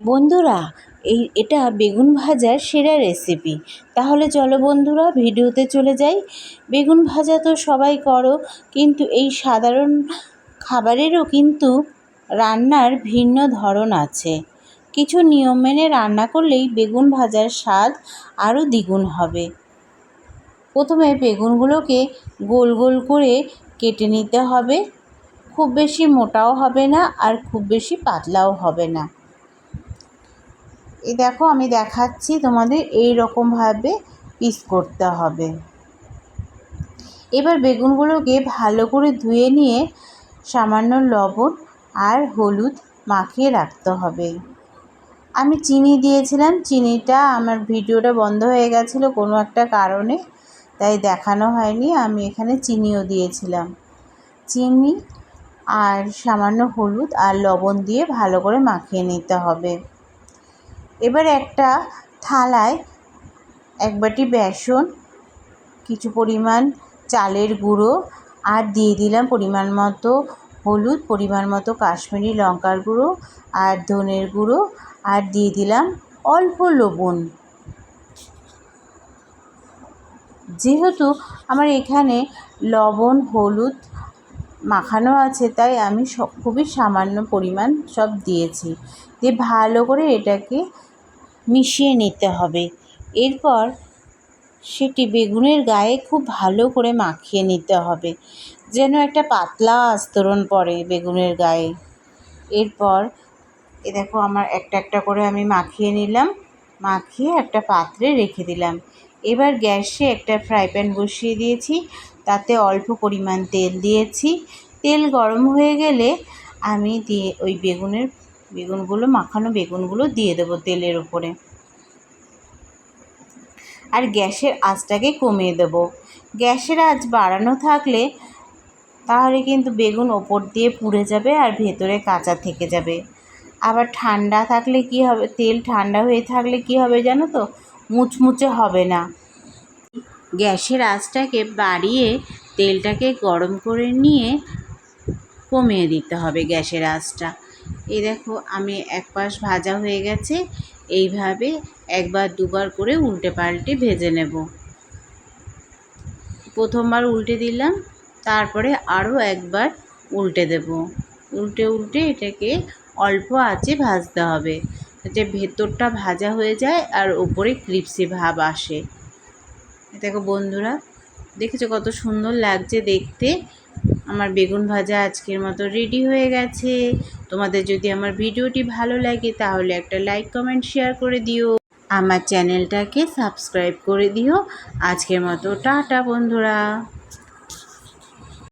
বন্ধুরা, এই এটা বেগুন ভাজার সেরা রেসিপি তাহলে চলো বন্ধুরা, ভিডিওতে চলে যাই। বেগুন ভাজা তো সবাই করো, কিন্তু এই সাধারণ খাবারেরও কিন্তু রান্নার ভিন্ন ধরন আছে। কিছু নিয়ম মেনে রান্না করলেই বেগুন ভাজার স্বাদ আরও দ্বিগুণ হবে। প্রথমে বেগুনগুলোকে গোল গোল করে কেটে নিতে হবে। খুব বেশি মোটাও হবে না আর খুব বেশি পাতলাও হবে না। এই দেখো, আমি দেখাচ্ছি তোমাদের এই রকমভাবে পিস করতে হবে। এবার বেগুনগুলোকে ভালো করে ধুয়ে নিয়ে সামান্য লবণ আর হলুদ মাখিয়ে রাখতে হবে। আমি চিনি দিয়েছিলাম, চিনিটা আমার ভিডিওটা বন্ধ হয়ে গেছিল কোনো একটা কারণে, তাই দেখানো হয়নি। আমি এখানে চিনিও দিয়েছিলাম। চিনি আর সামান্য হলুদ আর লবণ দিয়ে ভালো করে মাখিয়ে নিতে হবে। এবার একটা থালায় এক বাটি বেসন, কিছু পরিমাণ চালের গুঁড়ো আর দিয়ে দিলাম পরিমাণ মতো হলুদ, পরিমাণ মতো কাশ্মীরি লঙ্কার গুঁড়ো আর ধনের গুঁড়ো আর দিয়ে দিলাম অল্প লবণ। যেহেতু আমার এখানে লবণ, হলুদ মাখানো আছে, তাই আমি সব খুবই সামান্য পরিমাণ সব দিয়েছি। দিয়ে ভালো করে এটাকে মিশিয়ে নিতে হবে। এরপর সেটি বেগুনের গায়ে খুব ভালো করে মাখিয়ে নিতে হবে। যেন একটা পাতলা আস্তরণ পড়ে বেগুনের গায়ে। এরপর, এ দেখো আমার একটা একটা করে আমি মাখিয়ে নিলাম। মাখিয়ে একটা পাত্রে রেখে দিলাম। এবার গ্যাসে একটা ফ্রাই প্যান বসিয়ে দিয়েছি। তাতে অল্প পরিমাণ তেল দিয়েছি। তেল গরম হয়ে গেলে আমি দিয়ে ওই বেগুনের বেগুনগুলো, মাখানো বেগুনগুলো দিয়ে দেবো তেলের ওপরে আর গ্যাসের আঁচটাকে কমিয়ে দেব। গ্যাসের আঁচ বাড়ানো থাকলে তাহলে কিন্তু বেগুন ওপর দিয়ে পুড়ে যাবে আর ভেতরে কাঁচা থেকে যাবে। আবার ঠান্ডা থাকলে কি হবে, তেল ঠান্ডা হয়ে থাকলে কি হবে জানো তো? মুচমুচে হবে না। গ্যাসের আঁচটাকে বাড়িয়ে তেলটাকে গরম করে নিয়ে কমিয়ে দিতে হবে গ্যাসের আঁচটা। এই দেখো, আমি এক পাশ ভাজা হয়ে গেছে। এইভাবে একবার দুবার করে উল্টে পাল্টে ভেজে নেব। প্রথমবার উল্টে দিলাম, তারপরে আরও একবার উল্টে দেব। উল্টে উল্টে এটাকে অল্প আঁচে ভাজতে হবে, যাতে ভেতরটা ভাজা হয়ে যায় আর ওপরে ক্রিপসি ভাব আসে। দেখো বন্ধুরা, দেখেছ কত সুন্দর লাগছে দেখতে? আমার বেগুন ভাজা আজকের মতো রেডি হয়ে গেছে। তোমাদের যদি আমার ভিডিওটি ভালো লাগে, তাহলে একটা লাইক কমেন্ট শেয়ার করে দিও। আমার চ্যানেলটাকে সাবস্ক্রাইব করে দিও। আজকের মতো টাটা বন্ধুরা।